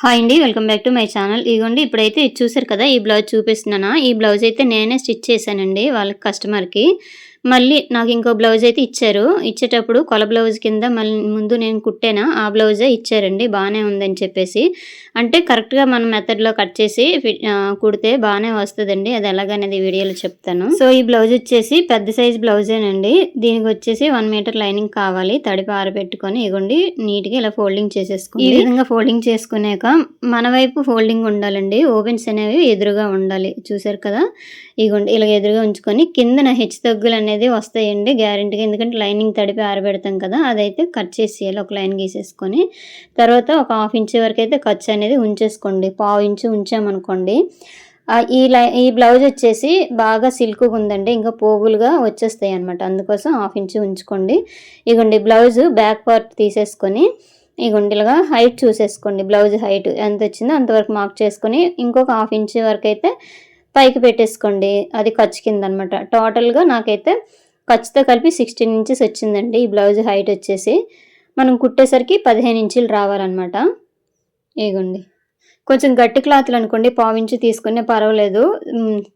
Hi అండి welcome back to my channel. ఇదిగోండి ఇప్పుడైతే ఇది చూసారు కదా ఈ బ్లౌజ్ చూపిస్తున్నానా? ఈ బ్లౌజ్ అయితే నేనే స్టిచ్ చేశానండి వాళ్ళ కస్టమర్కి. మళ్ళీ నాకు ఇంకో బ్లౌజ్ అయితే ఇచ్చారు. ఇచ్చేటప్పుడు కొల బ్లౌజ్ కింద మళ్ళీ ముందు నేను కుట్టానా ఆ బ్లౌజే ఇచ్చారండి బాగానే ఉందని చెప్పేసి. అంటే కరెక్ట్గా మనం మెథడ్లో కట్ చేసి ఫిట్ కుడితే బాగానే వస్తుందండి. అది ఎలాగనేది వీడియోలో చెప్తాను. సో ఈ బ్లౌజ్ వచ్చేసి పెద్ద సైజ్ బ్లౌజేనండి. దీనికి వచ్చేసి వన్ మీటర్ లైనింగ్ కావాలి. తడిపి ఆరబెట్టుకొని ఇగోండి నీట్గా ఇలా ఫోల్డింగ్ చేసేసుకుని ఈ విధంగా ఫోల్డింగ్ చేసుకున్నాక మన వైపు ఫోల్డింగ్ ఉండాలండి. ఓపెన్స్ అనేవి ఎదురుగా ఉండాలి. చూసారు కదా? ఇగోండి ఇలా ఎదురుగా ఉంచుకొని కిందన హెచ్చు తగ్గులు అనేది వస్తాయండి గ్యారెంటీగా. ఎందుకంటే లైనింగ్ తడిపి ఆరబెడతాం కదా అదైతే కట్ చేసేయాలి ఒక లైన్ గీసేసుకొని. తర్వాత ఒక హాఫ్ ఇంచ్ వరకు అయితే ఖర్చు అనేది ఉంచేసుకోండి. పావు ఇంచు ఉంచామనుకోండి. ఈ లై ఈ బ్లౌజ్ వచ్చేసి బాగా సిల్క్గా ఉందండి. ఇంకా పోగులుగా వచ్చేస్తాయి అనమాట అందుకోసం హాఫ్ ఇంచ్ ఉంచుకోండి. ఇగోండి బ్లౌజ్ బ్యాక్ పార్ట్ తీసేసుకొని ఈ గుండెలుగా హైట్ చూసేసుకోండి. బ్లౌజ్ హైట్ ఎంత వచ్చిందో అంతవరకు మార్క్ చేసుకొని ఇంకొక హాఫ్ ఇంచ్ వరకు అయితే పైకి పెట్టేసుకోండి. అది ఖర్చు కింద అనమాట టోటల్గా నాకైతే ఖర్చుతో కలిపి సిక్స్టీన్ ఇంచెస్ వచ్చిందండి. ఈ బ్లౌజ్ హైట్ వచ్చేసి. మనం కుట్టేసరికి పదిహేను ఇంచులు రావాలన్నమాట. ఇగోండి. కొంచెం గట్టి క్లాత్లు అనుకోండి పావించి తీసుకునే పర్వాలేదు.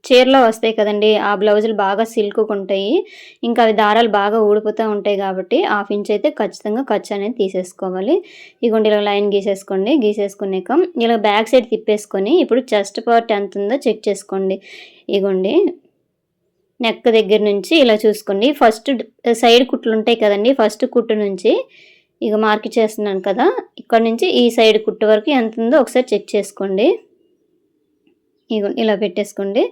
చీరలో వస్తాయి కదండి ఆ బ్లౌజులు బాగా సిల్క్ ఉంటాయి ఇంకా అవి దారాలు బాగా ఊడిపోతూ ఉంటాయి కాబట్టి హాఫ్ ఇంచ్ అయితే ఖచ్చితంగా ఖర్చు అనేది తీసేసుకోవాలి. ఇగోండి ఇలా లైన్ గీసేసుకోండి గీసేసుకున్నాక ఇలా బ్యాక్ సైడ్ తిప్పేసుకొని ఇప్పుడు చెస్ట్ పార్ట్ ఎంత ఉందో చెక్ చేసుకోండి. ఇగోండి నెక్ దగ్గర నుంచి ఇలా చూసుకోండి. ఫస్ట్ సైడ్ కుట్లు ఉంటాయి కదండి ఫస్ట్ కుట్టు నుంచి ఇక మార్క్ చేస్తున్నాను కదా ఇక్కడ నుంచి ఈ సైడ్ కుట్టు వరకు ఎంత ఉందో ఒకసారి చెక్ చేసుకోండి. ఇగో ఇలా పెట్టేసుకోండి.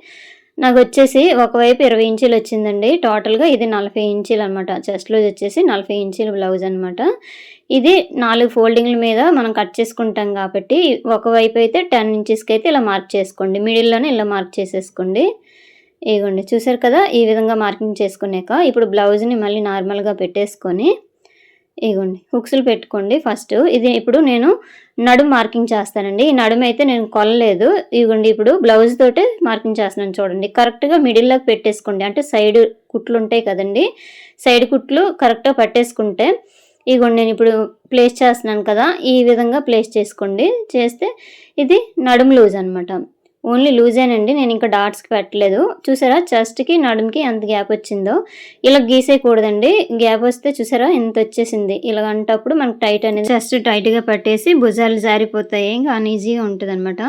నాకు వచ్చేసి ఒకవైపు ఇరవై ఇంచీలు వచ్చిందండి. టోటల్గా ఇది నలభై ఇంచీలు అనమాట చెస్ట్లో వచ్చేసి నలభై ఇంచీలు బ్లౌజ్ అనమాట ఇది నాలుగు ఫోల్డింగ్ల మీద మనం కట్ చేసుకుంటాం కాబట్టి ఒకవైపు అయితే టెన్ ఇంచెస్కి అయితే ఇలా మార్క్ చేసుకోండి. మిడిల్లోనే ఇలా మార్క్ చేసేసుకోండి. ఇగోండి చూసారు కదా? ఈ విధంగా మార్కింగ్ చేసుకున్నాక ఇప్పుడు బ్లౌజ్ని మళ్ళీ నార్మల్గా పెట్టేసుకొని ఇగోండి హుక్స్లు పెట్టుకోండి. ఫస్ట్ ఇది ఇప్పుడు నేను నడుము మార్కింగ్ చేస్తానండి. ఈ నడుము అయితే నేను కొలలేదు ఇగోండి ఇప్పుడు బ్లౌజ్ తోటే మార్కింగ్ చేస్తున్నాను చూడండి. కరెక్ట్గా మిడిల్లోకి పెట్టేసుకోండి. అంటే సైడ్ కుట్లు ఉంటాయి కదండి. సైడ్ కుట్లు కరెక్ట్గా పట్టేసుకుంటే ఇగోండి నేను ఇప్పుడు ప్లేస్ చేస్తున్నాను కదా ఈ విధంగా ప్లేస్ చేసుకోండి. చేస్తే ఇది నడుము లూజ్ అనమాట ఓన్లీ లూజేనండి నేను ఇంకా డాట్స్కి పెట్టలేదు. చూసారా చెస్ట్కి నడుముకి ఎంత గ్యాప్ వచ్చిందో. ఇలా గీసేయకూడదండి. గ్యాప్ వస్తే చూసారా ఎంత వచ్చేసింది. ఇలాగంటప్పుడు మనకు టైట్ అనేది చెస్ట్ టైట్గా పట్టేసి భుజాలు జారిపోతాయి. ఇంకా అన్ఈజీగా ఉంటుంది అనమాట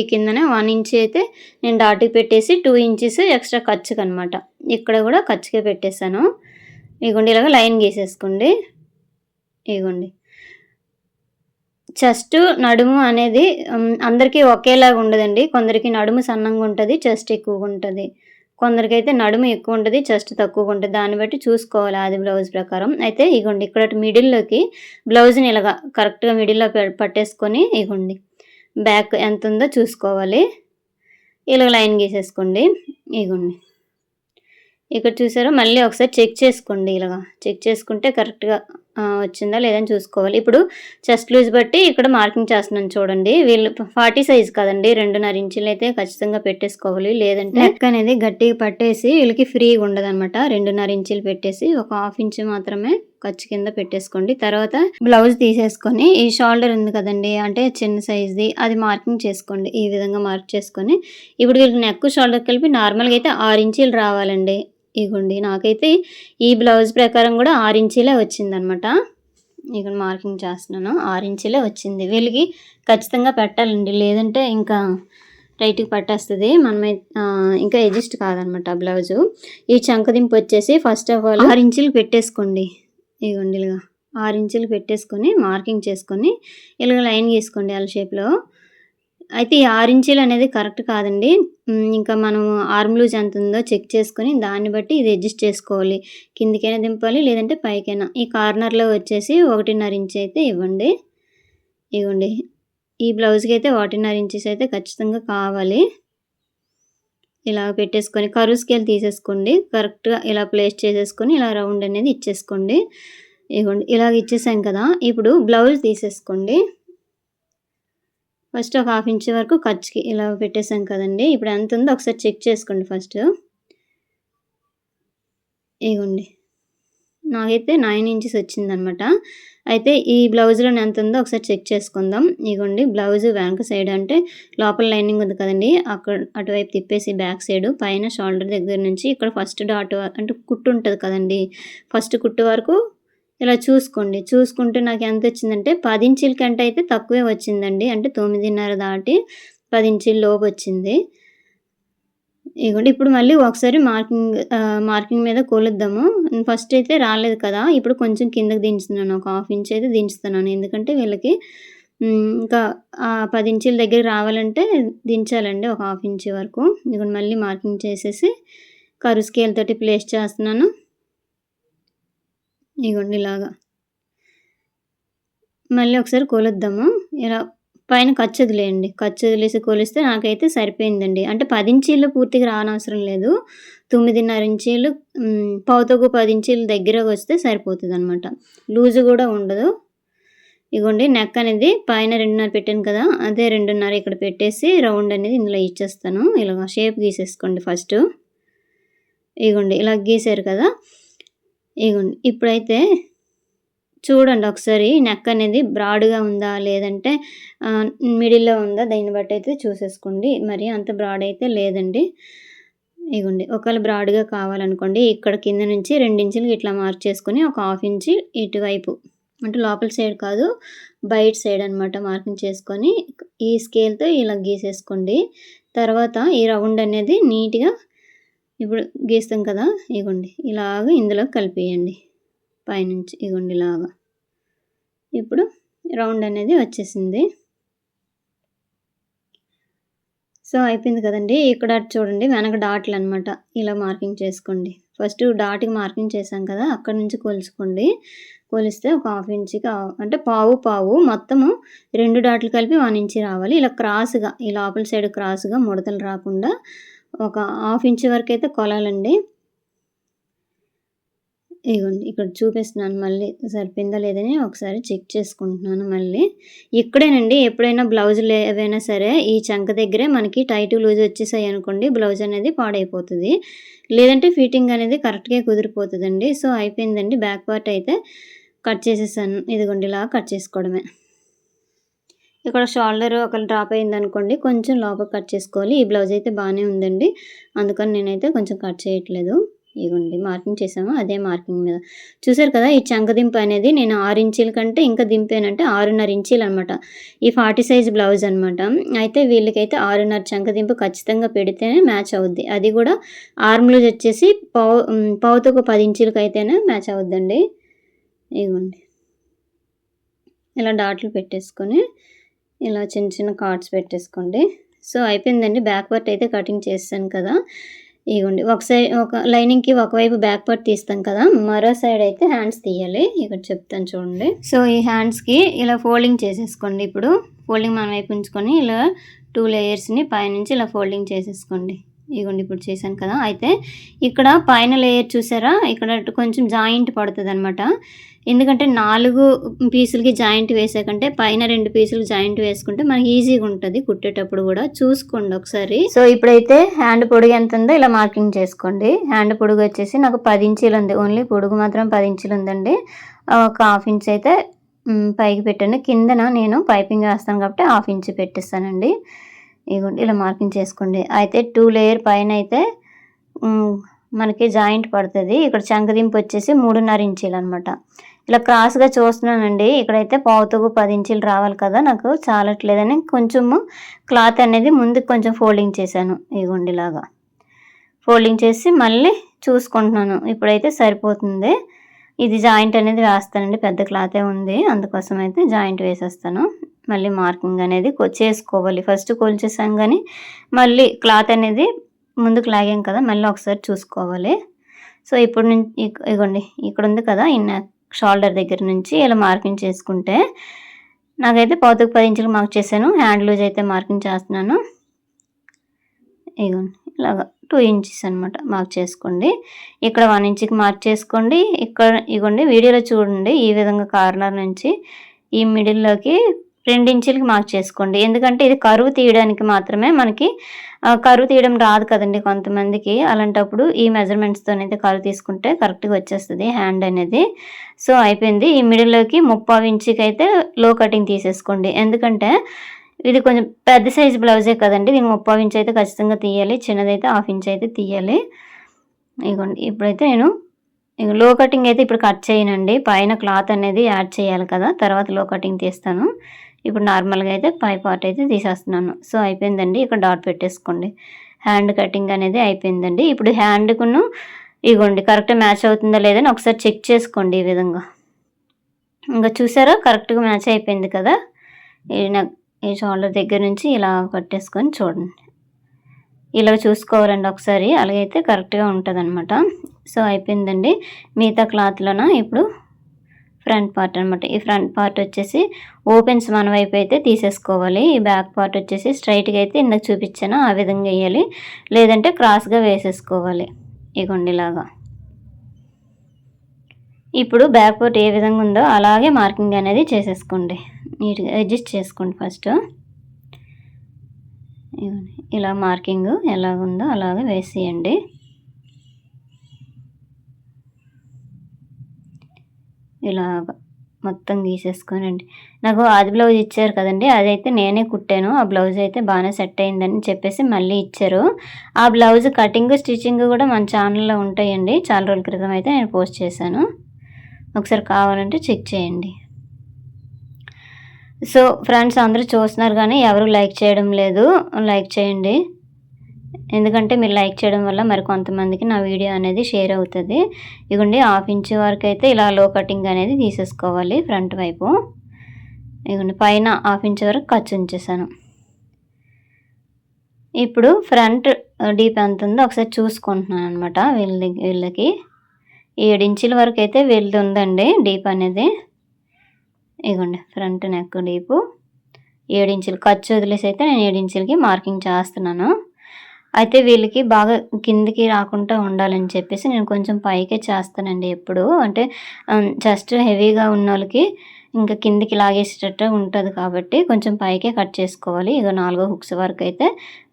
ఈ కిందనే వన్ ఇంచ్ అయితే నేను డాట్కి పెట్టేసి టూ ఇంచెస్ ఎక్స్ట్రా ఖర్చుకి అనమాట ఇక్కడ కూడా ఖర్చుకే పెట్టేశాను. ఇగోండి ఇలాగ లైన్ గీసేసుకోండి. ఇగోండి. చెస్ట్ నడుము అనేది అందరికీ ఒకేలాగా ఉండదండి. కొందరికి నడుము సన్నంగా ఉంటుంది చెస్ట్ ఎక్కువగా ఉంటుంది. కొందరికైతే నడుము ఎక్కువ ఉంటుంది చెస్ట్ తక్కువగా ఉంటుంది. దాన్ని బట్టి చూసుకోవాలి అది బ్లౌజ్ ప్రకారం. అయితే ఇగోండి ఇక్కడ మిడిల్లోకి బ్లౌజ్ని ఇలాగా కరెక్ట్గా మిడిల్లో పట్టేసుకొని ఇగోండి. బ్యాక్ ఎంత ఉందో చూసుకోవాలి. ఇలా లైన్ గీసేసుకోండి. ఇగోండి. ఇక్కడ చూసారా? మళ్ళీ ఒకసారి చెక్ చేసుకోండి ఇలాగా. చెక్ చేసుకుంటే కరెక్ట్గా వచ్చిందా లేదని చూసుకోవాలి. ఇప్పుడు చెస్ట్ లూజ్ బట్టి ఇక్కడ మార్కింగ్ చేస్తున్నాను చూడండి. వీళ్ళు ఫార్టీ సైజ్ కదండి. రెండున్నర ఇంచులు అయితే ఖచ్చితంగా పెట్టేసుకోవాలి. లేదంటే నెక్ అనేది గట్టిగా పట్టేసి వీళ్ళకి ఫ్రీగా ఉండదనమాట రెండున్నర ఇంచులు పెట్టేసి ఒక హాఫ్ ఇంచ్ మాత్రమే ఖర్చు కింద పెట్టేసుకోండి. తర్వాత బ్లౌజ్ తీసేసుకొని ఈ షోల్డర్ ఉంది కదండి అంటే చిన్న సైజ్ది అది మార్కింగ్ చేసుకోండి. ఈ విధంగా మార్క్ చేసుకొని ఇప్పుడు వీళ్ళకి నెక్ షోల్డర్ కలిపి నార్మల్గా అయితే ఆరు ఇంచీలు రావాలండి. ఇగోండి నాకైతే ఈ బ్లౌజ్ ప్రకారం కూడా ఆరు ఇంచీలే వచ్చిందనమాట. ఇక్కడ మార్కింగ్ చేస్తున్నాను. ఆరు వచ్చింది. వీళ్ళకి ఖచ్చితంగా పెట్టాలండి. లేదంటే ఇంకా రైట్కి పట్టేస్తుంది. మనమై ఇంకా ఎడ్జస్ట్ కాదనమాట బ్లౌజు. ఈ చంకదింపు వచ్చేసి ఫస్ట్ ఆఫ్ ఆల్ ఆరు ఇంచులు పెట్టేసుకోండి. ఇగోండి ఇలాగా ఆరు ఇంచులు పెట్టేసుకొని మార్కింగ్ చేసుకొని ఇలాగ లైన్ గీసుకోండి వాళ్ళ షేప్లో. అయితే ఈ ఆరు ఇంచీలు అనేది కరెక్ట్ కాదండి. ఇంకా మనం ఆర్మ్ లూజ్ ఎంత ఉందో చెక్ చేసుకొని దాన్ని బట్టి ఇది అడ్జస్ట్ చేసుకోవాలి. కిందికైనా దింపాలి లేదంటే పైకైనా. ఈ కార్నర్లో వచ్చేసి ఒకటిన్నర ఇంచ్ అయితే ఇవ్వండి. ఇవ్వండి. ఈ బ్లౌజ్కి అయితే ఒకటిన్నర ఇంచెస్ అయితే ఖచ్చితంగా కావాలి. ఇలా పెట్టేసుకొని కరువు స్కేల్ తీసేసుకోండి. కరెక్ట్గా ఇలా ప్లేస్ చేసేసుకొని ఇలా రౌండ్ అనేది ఇచ్చేసుకోండి. ఇవ్వండి. ఇలాగ ఇచ్చేసాం కదా. ఇప్పుడు బ్లౌజ్ తీసేసుకోండి. ఫస్ట్ ఒక హాఫ్ ఇంచ్ వరకు ఖర్చుకి ఇలా పెట్టేసాం కదండి. ఇప్పుడు ఎంత ఉందో ఒకసారి చెక్ చేసుకోండి ఫస్ట్. ఇగోండి. నాకైతే నైన్ ఇంచెస్ వచ్చిందనమాట. అయితే ఈ బ్లౌజ్లో ఎంత ఉందో ఒకసారి చెక్ చేసుకుందాం. ఇగోండి బ్లౌజ్ వెనక సైడ్ అంటే లోపల లైనింగ్ ఉంది కదండి. అక్కడ అటువైపు తిప్పేసి బ్యాక్ సైడ్ పైన షోల్డర్ దగ్గర నుంచి ఇక్కడ ఫస్ట్ డాట్ అంటే కుట్టు ఉంటుంది కదండి. ఫస్ట్ కుట్టు వరకు ఇలా చూసుకోండి. చూసుకుంటే నాకు ఎంత వచ్చిందంటే పది ఇంచుల కంటే అయితే తక్కువే వచ్చిందండి. అంటే తొమ్మిదిన్నర దాటి పది ఇంచుల లోపు వచ్చింది. ఇదిగోండి ఇప్పుడు మళ్ళీ ఒకసారి మార్కింగ్ మార్కింగ్ మీద కొలుద్దాము. ఫస్ట్ అయితే రాలేదు కదా ఇప్పుడు కొంచెం కిందకి దించుతున్నాను. ఒక హాఫ్ ఇంచ్ అయితే దించుతున్నాను. ఎందుకంటే వీళ్ళకి ఇంకా పది ఇంచుల దగ్గర రావాలంటే దించాలండి ఒక హాఫ్ ఇంచ్ వరకు. ఇదిగోండి మళ్ళీ మార్కింగ్ చేసేసి కరు స్కేల్ తోటి ప్లేస్ చేస్తున్నాను. ఇగోండి ఇలాగా. మళ్ళీ ఒకసారి కొలుద్దాము. ఇలా పైన ఖర్చు వదిలేయండి. ఖర్చు వదిలేసి కొలిస్తే నాకైతే సరిపోయిందండి. అంటే పది ఇంచీలు పూర్తిగా రానవసరం లేదు. తొమ్మిదిన్నర ఇంచీలు పావుతకు పది ఇంచీలు దగ్గరగా వస్తే సరిపోతుంది అనమాట లూజు కూడా ఉండదు. ఇగోండి నెక్ అనేది పైన రెండున్నర పెట్టాను కదా అదే రెండున్నర ఇక్కడ పెట్టేసి రౌండ్ అనేది ఇందులో ఇచ్చేస్తాను. ఇలా షేప్ గీసేసుకోండి ఫస్ట్. ఇగోండి ఇలా గీసారు కదా ఇగోండి. ఇప్పుడైతే చూడండి ఒకసారి నెక్ అనేది బ్రాడ్గా ఉందా లేదంటే మిడిల్లో ఉందా దీన్ని బట్టి అయితే చూసేసుకోండి. మరి అంత బ్రాడ్ అయితే లేదండి. ఇగోండి ఒకవేళ బ్రాడ్గా కావాలనుకోండి ఇక్కడ కింద నుంచి రెండించులు ఇట్లా మార్క్ చేసుకొని ఒక హాఫ్ ఇంచ్ ఇటువైపు అంటే లోపల సైడ్ కాదు బయట సైడ్ అనమాట మార్కింగ్ చేసుకొని ఈ స్కేల్తో ఇలా గీసేసుకోండి. తర్వాత ఈ రౌండ్ అనేది నీట్గా ఇప్పుడు గీస్తాం కదా ఇగోండి. ఇలాగ ఇందులో కలిపేయండి. పైనుంచి ఇగోండి ఇలాగా. ఇప్పుడు రౌండ్ అనేది వచ్చేసింది. సో అయిపోయింది కదండి. ఇక్కడ చూడండి వెనక డాట్లు అనమాట ఇలా మార్కింగ్ చేసుకోండి. ఫస్ట్ డాట్కి మార్కింగ్ చేసాం కదా అక్కడ నుంచి కొలుచుకోండి. కొలిస్తే ఒక హాఫ్ ఇంచ్కి అంటే పావు పావు మొత్తము రెండు డాట్లు కలిపి వన్ ఇంచి రావాలి. ఇలా క్రాస్గా ఈ లోపల సైడ్ క్రాస్గా ముడతలు రాకుండా ఒక హాఫ్ ఇంచ్ వరకు అయితే కొలాలండి. ఇగోండి ఇక్కడ చూపిస్తున్నాను మళ్ళీ. సరిపోయిందా లేదని ఒకసారి చెక్ చేసుకుంటున్నాను మళ్ళీ. ఇక్కడేనండి ఎప్పుడైనా బ్లౌజులు ఏవైనా సరే ఈ చంక దగ్గరే మనకి టైట్ లూజ్ వచ్చేసాయి అనుకోండి బ్లౌజ్ అనేది పాడైపోతుంది. లేదంటే ఫిట్టింగ్ అనేది కరెక్ట్గా కుదిరిపోతుందండి. సో అయిపోయిందండి. బ్యాక్ పార్ట్ అయితే కట్ చేసేసాను. ఇదిగోండి ఇలా కట్ చేసుకోవడమే. ఇక్కడ షోల్డర్ ఒకళ్ళు డ్రాప్ అయింది అనుకోండి కొంచెం లోపల కట్ చేసుకోవాలి. ఈ బ్లౌజ్ అయితే బాగానే ఉందండి. అందుకని నేనైతే కొంచెం కట్ చేయట్లేదు. ఇవ్వండి మార్కింగ్ చేసాము? అదే మార్కింగ్ మీద. చూసారు కదా ఈ చంకదింపు అనేది నేను ఆరు ఇంచీల కంటే ఇంకా దింపానంటే ఆరున్నర ఇంచీలు అనమాట ఈ ఫార్టీ సైజ్ బ్లౌజ్ అనమాట అయితే వీళ్ళకైతే ఆరున్నర చంకదింపు ఖచ్చితంగా పెడితేనే మ్యాచ్ అవుద్ది. అది కూడా ఆర్మ్ లూజ్ వచ్చేసి పావు పావుతో పది ఇంచీలకి అయితేనే మ్యాచ్ అవుద్దండి. ఇవ్వండి ఇలా డాట్లు పెట్టేసుకొని ఇలా చిన్న చిన్న కార్డ్స్ పెట్టేసుకోండి. సో అయిపోయిందండి. బ్యాక్ పార్ట్ అయితే కటింగ్ చేస్తాను కదా. ఇగోండి ఒక సైడ్ ఒక లైనింగ్కి ఒకవైపు బ్యాక్ పార్ట్ తీస్తాం కదా. మరో సైడ్ అయితే హ్యాండ్స్ తీయాలి. ఇక్కడ చెప్తాను చూడండి. సో ఈ హ్యాండ్స్కి ఇలా ఫోల్డింగ్ చేసేసుకోండి ఇప్పుడు. ఫోల్డింగ్ మన వైపు ఉంచుకొని ఇలా టూ లేయర్స్ని పైనుంచి ఇలా ఫోల్డింగ్ చేసేసుకోండి. ఇగోండి ఇప్పుడు చేశాను కదా. అయితే ఇక్కడ పైన లేయర్ చూసారా? ఇక్కడ కొంచెం జాయింట్ పడుతుంది అనమాట ఎందుకంటే నాలుగు పీసులకి జాయింట్ వేసాకంటే పైన రెండు పీసులు జాయింట్ వేసుకుంటే మనకి ఈజీగా ఉంటుంది కుట్టేటప్పుడు కూడా. చూసుకోండి ఒకసారి. సో ఇప్పుడైతే హ్యాండ్ పొడుగు ఎంత ఉందో ఇలా మార్కింగ్ చేసుకోండి. హ్యాండ్ పొడుగు వచ్చేసి నాకు పది ఇంచీలు ఉంది. ఓన్లీ పొడుగు మాత్రం పది ఇంచీలు ఉందండి. ఒక హాఫ్ ఇంచ్ అయితే పైకి పెట్టాను కిందన నేను పైపింగ్ వేస్తాను కాబట్టి హాఫ్ ఇంచ్ పెట్టిస్తానండి. ఇగోండి ఇలా మార్కింగ్ చేసుకోండి. అయితే టూ లేయర్ పైన అయితే మనకి జాయింట్ పడుతుంది. ఇక్కడ చంకదింపు వచ్చేసి మూడున్నర ఇంచీలు అనమాట ఇలా క్రాస్గా చూస్తున్నానండి. ఇక్కడైతే పావుతుగు పది ఇంచీలు రావాలి కదా నాకు చాలట్లేదని కొంచెము క్లాత్ అనేది ముందుకు కొంచెం ఫోల్డింగ్ చేశాను ఇగోండి ఇలాగా ఫోల్డింగ్ చేసి మళ్ళీ చూసుకుంటున్నాను. ఇప్పుడైతే సరిపోతుంది. ఇది జాయింట్ అనేది వేస్తానండి పెద్ద క్లాతే ఉంది. అందుకోసం అయితే జాయింట్ వేసేస్తాను. మళ్ళీ మార్కింగ్ అనేది చేసుకోవాలి. ఫస్ట్ కొలిచేసాం కానీ మళ్ళీ క్లాత్ అనేది ముందుకు లాగాం కదా మళ్ళీ ఒకసారి చూసుకోవాలి. సో ఇప్పుడు నుంచి ఇగోండి ఇక్కడ ఉంది కదా ఇన్న షోల్డర్ దగ్గర నుంచి ఇలా మార్కింగ్ చేసుకుంటే నాకైతే పావుతకు పది ఇంచులు మార్క్ చేశాను. హ్యాండ్ లూజ్ అయితే మార్కింగ్ చేస్తున్నాను. ఇగోండి ఇలాగా టూ ఇంచెస్ అనమాట మార్క్ చేసుకోండి. ఇక్కడ వన్ ఇంచ్కి మార్క్ చేసుకోండి. ఇక్కడ ఇగోండి వీడియోలో చూడండి ఈ విధంగా కార్నర్ నుంచి ఈ మిడిల్లోకి రెండు ఇంచులకి మార్క్ చేసుకోండి. ఎందుకంటే ఇది కరువు తీయడానికి మాత్రమే మనకి కరువు తీయడం రాదు కదండి కొంతమందికి. అలాంటప్పుడు ఈ మెజర్మెంట్స్తోనైతే కరువు తీసుకుంటే కరెక్ట్గా వచ్చేస్తుంది హ్యాండ్ అనేది. సో అయిపోయింది. ఈ మిడిల్లోకి ముప్పావు ఇంచుకి అయితే లో కటింగ్ తీసేసుకోండి. ఎందుకంటే ఇది కొంచెం పెద్ద సైజ్ బ్లౌజే కదండి. దీనికి ముప్పావు ఇంచ్ అయితే ఖచ్చితంగా తీయాలి. చిన్నదైతే హాఫ్ ఇంచ్ అయితే తీయాలి. ఇదిగోండి ఇప్పుడైతే నేను ఇక లో కటింగ్ అయితే ఇప్పుడు కట్ చేయనండి. పైన క్లాత్ అనేది యాడ్ చేయాలి కదా. తర్వాత లో కటింగ్ తీస్తాను. ఇప్పుడు నార్మల్గా అయితే పై పార్ట్ అయితే తీసేస్తున్నాను. సో అయిపోయిందండి. ఇక్కడ డాట్ పెట్టేసుకోండి. హ్యాండ్ కటింగ్ అనేది అయిపోయిందండి. ఇప్పుడు హ్యాండ్కును ఇగోండి కరెక్ట్ మ్యాచ్ అవుతుందా లేదని ఒకసారి చెక్ చేసుకోండి ఈ విధంగా. ఇంకా చూసారా? కరెక్ట్గా మ్యాచ్ అయిపోయింది కదా? ఈ షోల్డర్ దగ్గర నుంచి ఇలా కట్టేసుకొని చూడండి. ఇలా చూసుకోవాలండి ఒకసారి. అలాగైతే కరెక్ట్గా ఉంటుంది అనమాట సో అయిపోయిందండి. మిగతా క్లాత్లోన? ఇప్పుడు ఫ్రంట్ పార్ట్ అనమాట ఈ ఫ్రంట్ పార్ట్ వచ్చేసి ఓపెన్స్ మన వైపు అయితే తీసేసుకోవాలి. ఈ బ్యాక్ పార్ట్ వచ్చేసి స్ట్రైట్గా అయితే ఇందాక చూపించాను ఆ విధంగా వేయాలి. లేదంటే క్రాస్గా వేసేసుకోవాలి. ఇగోండి ఇలాగా. ఇప్పుడు బ్యాక్ పార్ట్ ఏ విధంగా ఉందో అలాగే మార్కింగ్ అనేది చేసేసుకోండి. నీట్గా అడ్జస్ట్ చేసుకోండి ఫస్ట్. ఇలా మార్కింగ్ ఎలాగుందో అలాగే వేసేయండి. ఇలాగ మొత్తం గీసేసుకోనండి. నాకు ఆది బ్లౌజ్ ఇచ్చారు కదండి అదైతే నేనే కుట్టాను. ఆ బ్లౌజ్ అయితే బాగానే సెట్ అయిందని చెప్పేసి మళ్ళీ ఇచ్చారు. ఆ బ్లౌజ్ కటింగ్ స్టిచ్చింగ్ కూడా మన ఛానల్లో ఉంటాయండి. చాలా రోజుల క్రితం అయితే నేను పోస్ట్ చేశాను. ఒకసారి కావాలంటే చెక్ చేయండి. సో ఫ్రెండ్స్ అందరూ చూస్తున్నారు కానీ ఎవరు లైక్ చేయడం లేదు. లైక్ చేయండి. ఎందుకంటే మీరు లైక్ చేయడం వల్ల మరి కొంతమందికి నా వీడియో అనేది షేర్ అవుతుంది. ఇదిగోండి హాఫ్ ఇంచ్ వరకు అయితే ఇలా లో కటింగ్ అనేది తీసేసుకోవాలి ఫ్రంట్ వైపు. ఇదిగోండి పైన హాఫ్ ఇంచ్ వరకు ఖర్చు ఉంచేసాను. ఇప్పుడు ఫ్రంట్ డీప్ ఎంత ఉందో ఒకసారి చూసుకుంటున్నాను అనమాట వీళ్ళ వీళ్ళకి. ఏడించుల వరకు అయితే వెళ్తుందండి ఉందండి డీప్ అనేది. ఇగోండి ఫ్రంట్ నెక్ డీపు. ఏడించులు ఖర్చు వదిలేసి అయితే నేను ఏడించులకి మార్కింగ్ చేస్తున్నాను. అయితే వీళ్ళకి బాగా కిందికి రాకుండా ఉండాలని చెప్పేసి నేను కొంచెం పైకే చేస్తానండి ఎప్పుడు. అంటే జస్ట్ హెవీగా ఉన్న వాళ్ళకి ఇంకా కిందికి లాగేసేటట్టు ఉంటుంది కాబట్టి కొంచెం పైకే కట్ చేసుకోవాలి. ఇక నాలుగో హుక్స్ వరకు అయితే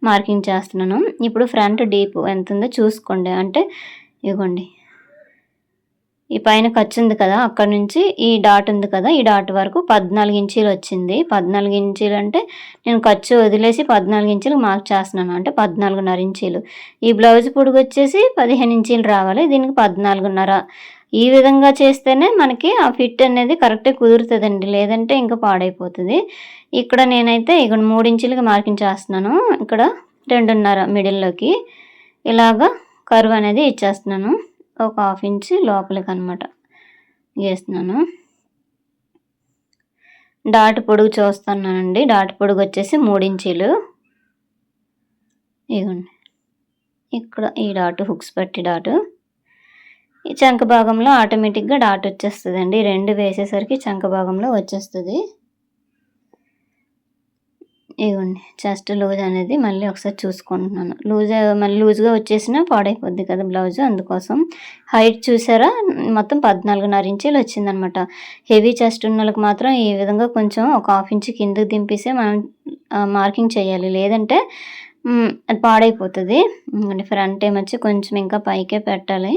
మార్కింగ్ చేస్తున్నాను. ఇప్పుడు ఫ్రంట్ డీప్ ఎంత ఉందో చూసుకోండి. అంటే ఇవ్వండి ఈ పైన ఖర్చు ఉంది కదా అక్కడ నుంచి ఈ డాట్ ఉంది కదా ఈ డాట్ వరకు పద్నాలుగు ఇంచీలు వచ్చింది. పద్నాలుగు ఇంచీలు అంటే నేను ఖర్చు వదిలేసి పద్నాలుగు ఇంచీలు మార్క్ చేస్తున్నాను. అంటే పద్నాలుగున్నర ఇంచీలు. ఈ బ్లౌజ్ పొడుగు వచ్చేసి పదిహేను ఇంచీలు రావాలి. దీనికి పద్నాలుగున్నర. ఈ విధంగా చేస్తేనే మనకి ఆ ఫిట్ అనేది కరెక్ట్గా కుదురుతుందండి. లేదంటే ఇంకా పాడైపోతుంది. ఇక్కడ నేనైతే ఇక్కడ మూడు ఇంచులకి మార్కింగ్ చేస్తున్నాను. ఇక్కడ రెండున్నర మిడిల్లోకి ఇలాగా కరువు అనేది ఇచ్చేస్తున్నాను. ఒక హాఫ్ ఇంచ్ లోపలికి అనమాట గీస్తున్నాను డాట్ పొడుగు చూస్తున్నానండి. డాట్ పొడుగు వచ్చేసి మూడించీలు ఇవ్వండి ఇక్కడ ఈ డాట్ హుక్స్ పట్టి డాటు. ఈ చంక భాగంలో ఆటోమేటిక్గా డాట్ వచ్చేస్తుందండి. రెండు వేసేసరికి చంక భాగంలో వచ్చేస్తుంది. ఇవ్వండి చెస్ట్ లూజ్ అనేది మళ్ళీ ఒకసారి చూసుకుంటున్నాను. లూజ్ మళ్ళీ లూజ్గా వచ్చేసినా పాడైపోద్ది కదా బ్లౌజ్ అందుకోసం. హైట్ చూసారా? మొత్తం పద్నాలుగున్నర ఇంచీలు వచ్చిందనమాట. హెవీ చెస్ట్ ఉన్న వాళ్ళకి మాత్రం ఈ విధంగా కొంచెం ఒక హాఫ్ ఇంచ్ కిందకు దింపేసి మనం మార్కింగ్ చేయాలి. లేదంటే అది పాడైపోతుంది. ఫ్రంట్ ఏమొచ్చి కొంచెం ఇంకా పైకే పెట్టాలి.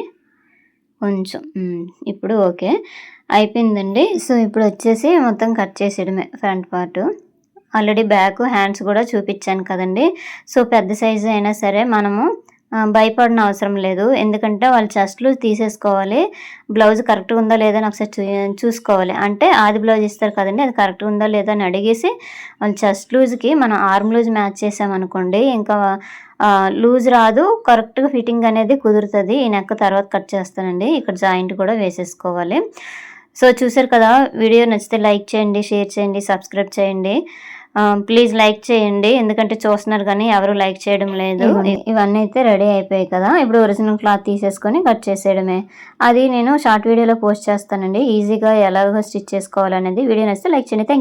కొంచెం ఇప్పుడు ఓకే. అయిపోయిందండి. సో ఇప్పుడు వచ్చేసి మొత్తం cut చేసేయడమే front part already back hands కూడా చూపించాను కదండి. సో పెద్ద సైజు అయినా సరే మనము భయపడిన అవసరం లేదు. ఎందుకంటే వాళ్ళు చెస్ట్లు తీసేసుకోవాలి. బ్లౌజ్ కరెక్ట్గా ఉందా లేదా అని ఒకసారి చూసుకోవాలి. అంటే ఆది బ్లౌజ్ ఇస్తారు కదండి అది కరెక్ట్గా ఉందా లేదా అని అడిగేసి వాళ్ళు చెస్ట్ లూజ్కి మనం ఆర్మ్ లూజ్ మ్యాచ్ చేసామనుకోండి ఇంకా లూజ్ రాదు. కరెక్ట్గా ఫిట్టింగ్ అనేది కుదురుతుంది. ఈ నెక్క తర్వాత కట్ చేస్తానండి. ఇక్కడ జాయింట్ కూడా వేసేసుకోవాలి. సో చూసారు కదా వీడియో నచ్చితే లైక్ చేయండి షేర్ చేయండి సబ్స్క్రైబ్ చేయండి. ప్లీజ్ లైక్ చేయండి. ఎందుకంటే చూస్తున్నారు కానీ ఎవరు లైక్ చేయడం లేదు. ఇవన్నీ అయితే రెడీ అయిపోయాయి కదా. ఇప్పుడు ఒరిజినల్ క్లాత్ తీసేసుకొని కట్ చేసేయడమే. అది నేను షార్ట్ వీడియోలో పోస్ట్ చేస్తానండి. ఈజీగా ఎలాగో స్టిచ్ చేసుకోవాలనేది. వీడియో నచ్చితే లైక్ చేయండి. థ్యాంక్